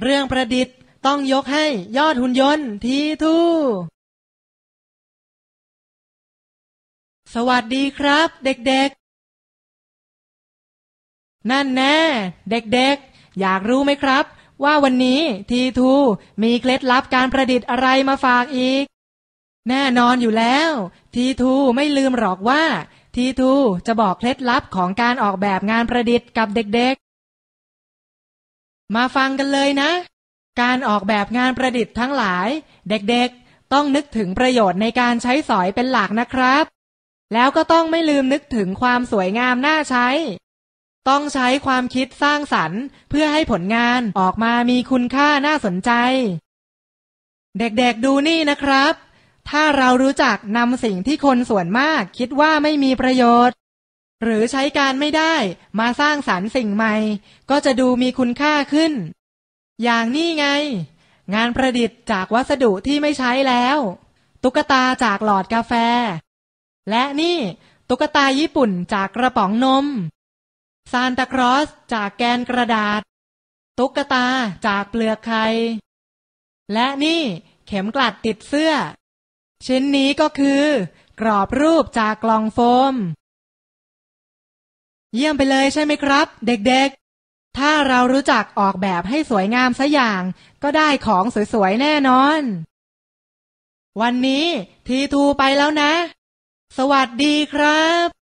เรื่องประดิษฐ์ต้องยกให้ยอดหุ่นยนต์ทีทูสวัสดีครับ เด็กๆ นั่นแน่ เด็กๆ อยากรู้ไหมครับ ว่าวันนี้ทีทูมีเคล็ดลับการประดิษฐ์อะไรมาฝากอีก แน่นอนอยู่แล้วทีทูไม่ลืมหรอกว่าทีทูจะบอกเคล็ดลับของการออกแบบงานประดิษฐ์กับเด็กๆ มาฟังกันเลยนะ การออกแบบงานประดิษฐ์ทั้งหลาย เด็กๆ ต้องนึกถึงประโยชน์ในการใช้สอยเป็นหลักนะครับ แล้วก็ต้องไม่ลืมนึกถึงความสวยงามน่าใช้ ต้องใช้ความคิดสร้างสรรค์ เพื่อให้ผลงานออกมามีคุณค่าน่าสนใจ เด็กๆดูนี่นะครับ ถ้าเรารู้จักนำสิ่งที่คนส่วนมากคิดว่าไม่มีประโยชน์ หรือใช้การไม่ได้มาสร้างสรรค์สิ่งใหม่ ก็จะดูมีคุณค่าขึ้น อย่างนี้ไง งานประดิษฐ์จากวัสดุที่ไม่ใช้แล้ว ตุ๊กตาจากหลอดกาแฟ และนี่ตุ๊กตาญี่ปุ่นจากกระป๋องนม ซานตาครอสจากแกนกระดาษ ตุ๊กตาจากเปลือกไข่และนี่เข็มกลัดติดเสื้อ ชิ้นนี้ก็คือ กรอบรูปจากกล่องโฟม เยี่ยมไปเลยใช่ไหมครับ เด็กๆ ถ้าเรารู้จักออกแบบให้สวยงามสัอย่าง ก็ได้ของสวยๆแน่นอน วันนี้ทีทูไปแล้วนะ สวัสดีครับ